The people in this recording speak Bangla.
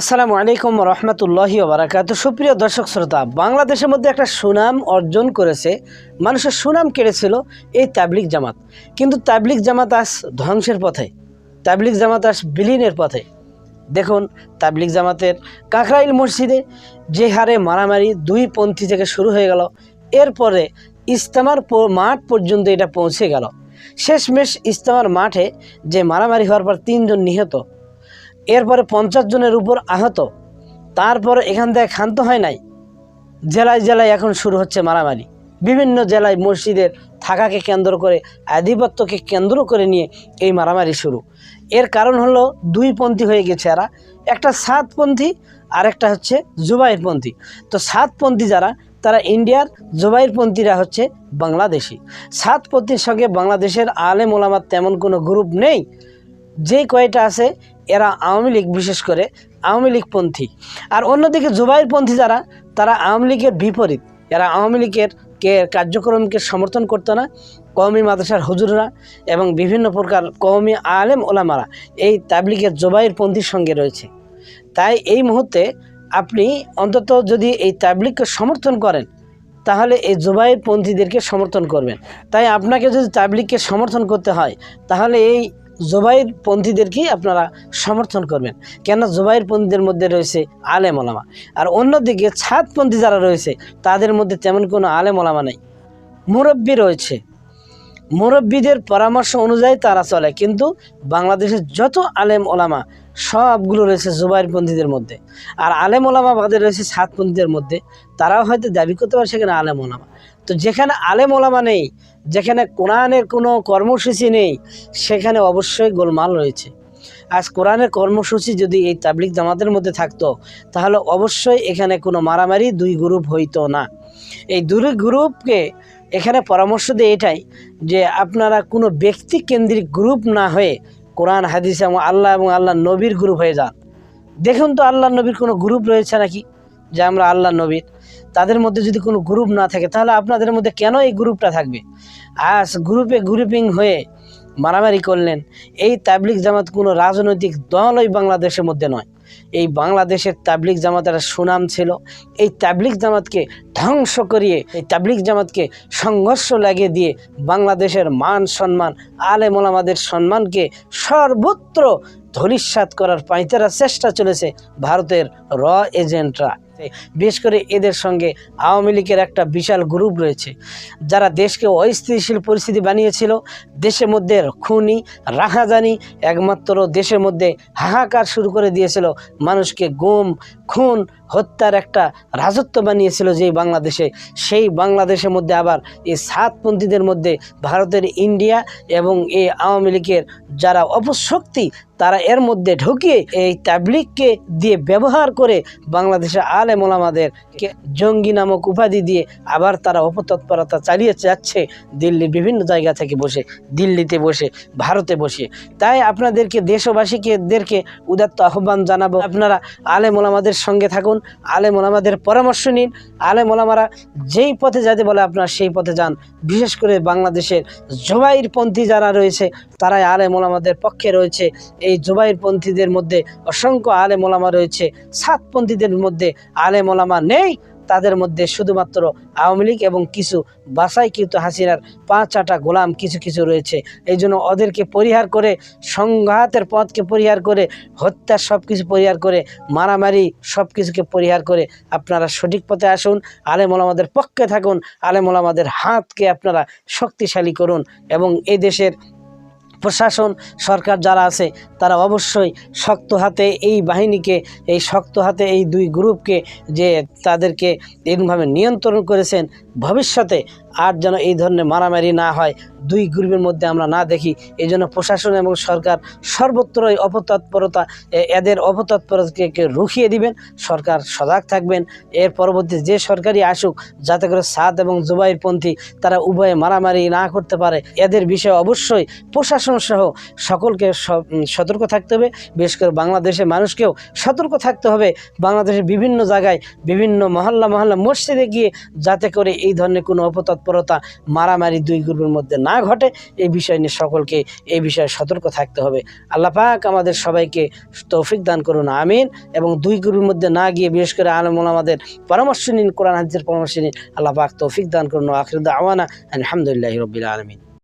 আসসালামু আলাইকুম রহমতুল্লাহি ওবরাকাত সুপ্রিয় দর্শক শ্রোতা, বাংলাদেশের মধ্যে একটা সুনাম অর্জন করেছে, মানুষের সুনাম কেড়েছিল এই তাবলিক জামাত। কিন্তু তাবলিক জামাত আজ ধ্বংসের পথে তাবলিক জামাত আজ বিলীনের পথে। দেখুন তাবলিক জামাতের কাকরাইল মসজিদে যে হারে মারামারি দুই পন্থী থেকে শুরু হয়ে গেল, এরপরে ইস্তেমার মাঠ পর্যন্ত এটা পৌঁছে গেল। শেষমেশ ইস্তেমার মাঠে যে মারামারি হওয়ার পর তিনজন নিহত এরপরে পঞ্চাশ জনের উপর আহত। তারপর এখান থেকে ক্ষান্ত হয় নাই। জেলায় জেলায় এখন শুরু হচ্ছে মারামারি। বিভিন্ন জেলায় মসজিদের থাকাকে কেন্দ্র করে, আধিপত্যকে কেন্দ্র করে নিয়ে এই মারামারি শুরু। এর কারণ হলো দুই পন্থী হয়ে গেছে এরা। একটা সাতপন্থী আর একটা হচ্ছে জুবাইরপন্থী তো সাতপন্থী যারা, তারা ইন্ডিয়ার জুবাইরপন্থীরা হচ্ছে বাংলাদেশি। সাতপন্থীর সঙ্গে বাংলাদেশের আলেম ওলামার তেমন কোনো গ্রুপ নেই। যে কয়টা আছে, এরা আওয়ামী লীগ, বিশেষ করে আওয়ামী লীগপন্থী আর অন্যদিকে জুবাইরপন্থী যারা, তারা আওয়ামী লীগের বিপরীত। এরা আওয়ামী লীগের কে কার্যক্রমকে সমর্থন করতো না, কওমি মাদ্রাসার হুজুররা এবং বিভিন্ন প্রকার কওমি আলেম ওলামারা এই তাবলিগের জুবাইরপন্থীর সঙ্গে রয়েছে। তাই এই মুহূর্তে আপনি অন্তত যদি এই তাবলিগকে সমর্থন করেন, তাহলে এই জুবাইর পন্থীদেরকে সমর্থন করবেন। তাই আপনাকে যদি তাবলিগকে সমর্থন করতে হয়, তাহলে এই জুবাইর পন্থীদেরকেই আপনারা সমর্থন করবেন। কেন জুবাইর পন্থীদের মধ্যে রয়েছে আলেম ওলামা। আর অন্যদিকে ছাদপন্থী যারা রয়েছে, তাদের মধ্যে তেমন কোনো আলেম ওলামা নেই। মুরব্বী রয়েছে। মুরব্বীদের পরামর্শ অনুযায়ী তারা চলে, কিন্তু বাংলাদেশের যত আলেম ওলামা, সবগুলো রয়েছে জুবাইরপন্থীদের মধ্যে। আর আলেম ওলামা বাদে রয়েছে সাতপন্থীদের মধ্যে, তারাও হয়তো দাবি করতে পারে সেখানে আলেম ওলামা। তো যেখানে আলেম ওলামা নেই, যেখানে কোরআনের কোনো কর্মসূচি নেই, সেখানে অবশ্যই গোলমাল রয়েছে। আজ কোরআনের কর্মসূচি যদি এই তাবলিক জামাতের মধ্যে থাকতো, তাহলে অবশ্যই এখানে কোনো মারামারি দুই গ্রুপ হইতো না। এই দুই গ্রুপকে এখানে পরামর্শ দেয় এটাই যে আপনারা কোনো ব্যক্তি কেন্দ্রিক গ্রুপ না হয়ে কোরআন, হাদিস এবং আল্লাহ এবং আল্লাহ নবীর গ্রুপ হয়ে যান। দেখুন তো আল্লাহ নবীর কোনো গ্রুপ রয়েছে নাকি? যে আমরা আল্লাহ নবীর তাদের মধ্যে যদি কোনো গ্রুপ না থাকে, তাহলে আপনাদের মধ্যে কেন এই গ্রুপটা থাকবে? আজ গ্রুপে গ্রুপিং হয়ে মারামারি করলেন, এই তাবলিক জামাত কোনো রাজনৈতিক দলই বাংলাদেশের মধ্যে নয়। এই বাংলাদেশের তাবলিক জামাতের সুনাম ছিল, এই তাবলিক জামাতকে ধ্বংস করিয়ে, এই তাবলিক জামাতকে সংঘর্ষ লাগিয়ে দিয়ে বাংলাদেশের মান সম্মান আলে মোলামাদের সম্মানকে সর্বত্র ধলিস্বাত করার পাইতারা চেষ্টা চলেছে ভারতের র এজেন্টরা। বিশেষ করে এদের সঙ্গে আওয়ামী লীগের একটা বিশাল গ্রুপ রয়েছে, যারা দেশকে অস্থিতিশীল পরিস্থিতি বানিয়েছিল। দেশের মধ্যে খুনি, রাহাজানি একমাত্র দেশের মধ্যে হাহাকার শুরু করে দিয়েছিল। মানুষকে গুম, খুন, হত্যার একটা রাজত্ব বানিয়েছিল যেই বাংলাদেশে। সেই বাংলাদেশের মধ্যে আবার এই সাতপন্থীদের মধ্যে ভারতের ইন্ডিয়া এবং এই আওয়ামী লীগের যারা অপশক্তি, তারা এর মধ্যে ঢুকিয়ে এই তাবলিগকে দিয়ে ব্যবহার করে বাংলাদেশের আলেম ওলামাদেরকে জঙ্গি নামক উপাধি দিয়ে আবার তারা অপতৎপরতা চালিয়ে যাচ্ছে দিল্লির বিভিন্ন জায়গা থেকে বসে, দিল্লিতে বসে, ভারতে বসে। তাই আপনাদেরকে দেশবাসীকেদেরকে উদাত্ত আহ্বান জানাব। আপনারা আলে মোলামাদের সঙ্গে থাকুন আলে মোলামাদের পরামর্শ নিন। আলে মোলামারা যেই পথে যেতে বলে আপনার সেই পথে যান। বিশেষ করে বাংলাদেশের জবাইর পন্থী যারা রয়েছে, তারাই আলে মোলামাদের পক্ষে রয়েছে। এই জুবাইর পন্থীদের মধ্যে অসংখ্য আলে মোলামা রয়েছে। সাতপন্থীদের মধ্যে আলেম ওলামা নেই, তাদের মধ্যে শুধুমাত্র আওয়ামী লীগ এবং কিছু বাসাইকৃত হাসিনার পাঁচ আটা গোলাম কিছু কিছু রয়েছে। এই জন্য ওদেরকে পরিহার করে, সংঘাতের পথকে পরিহার করে হত্যা সব কিছু পরিহার করে, মারামারি সব কিছুকে পরিহার করে আপনারা সঠিক পথে আসুন, আলেম ওলামাদের পক্ষে থাকুন, আলেম ওলামাদের হাতকে আপনারা শক্তিশালী করুন এবং এই দেশের প্রশাসন, সরকার যারা আছে, তারা অবশ্যই শক্ত হাতে এই বাহিনীকে, এই শক্ত হাতে এই দুই গ্রুপকে যে তাদেরকে এরকমভাবে নিয়ন্ত্রণ করেছেন, ভবিষ্যতে আর যেন এই ধরনের মারামারি না হয়, দুই গ্রুপের মধ্যে আমরা না দেখি। এই জন্য প্রশাসন এবং সরকার সর্বত্রই অপতৎপরতা এদের অপতৎপরতাকে রুখিয়ে দিবেন। সরকার সজাগ থাকবেন। এর পরবর্তী যে সরকারি আসুক, যাতে করে সাদ এবং জুবাইরপন্থী তারা উভয়ে মারামারি না করতে পারে, এদের বিষয়ে অবশ্যই প্রশাসন সহ সকলকে সতর্ক থাকতে হবে। বিশেষ করে বাংলাদেশের মানুষকেও সতর্ক থাকতে হবে। বাংলাদেশের বিভিন্ন জায়গায় বিভিন্ন মহল্লা মহল্লা মসজিদে গিয়ে যাতে করে এই ধরনের কোনো অপতৎপর তৎপরতা মারামারি দুই গ্রুপের মধ্যে না ঘটে, এই বিষয় নিয়ে সকলকে এই বিষয়ে সতর্ক থাকতে হবে। আল্লাহ পাক আমাদের সবাইকে তৌফিক দান করুন, আমিন। এবং দুই গ্রুপের মধ্যে না গিয়ে বিশেষ করে আলমুল আমাদের পরামর্শ নিন, কোরআন হাজির পরামর্শ নিন, আল্লাহ পাক তৌফিক দান করুন। আখির আওয়ানা আলহামদুলিল্লাহ রবিল আলমিন।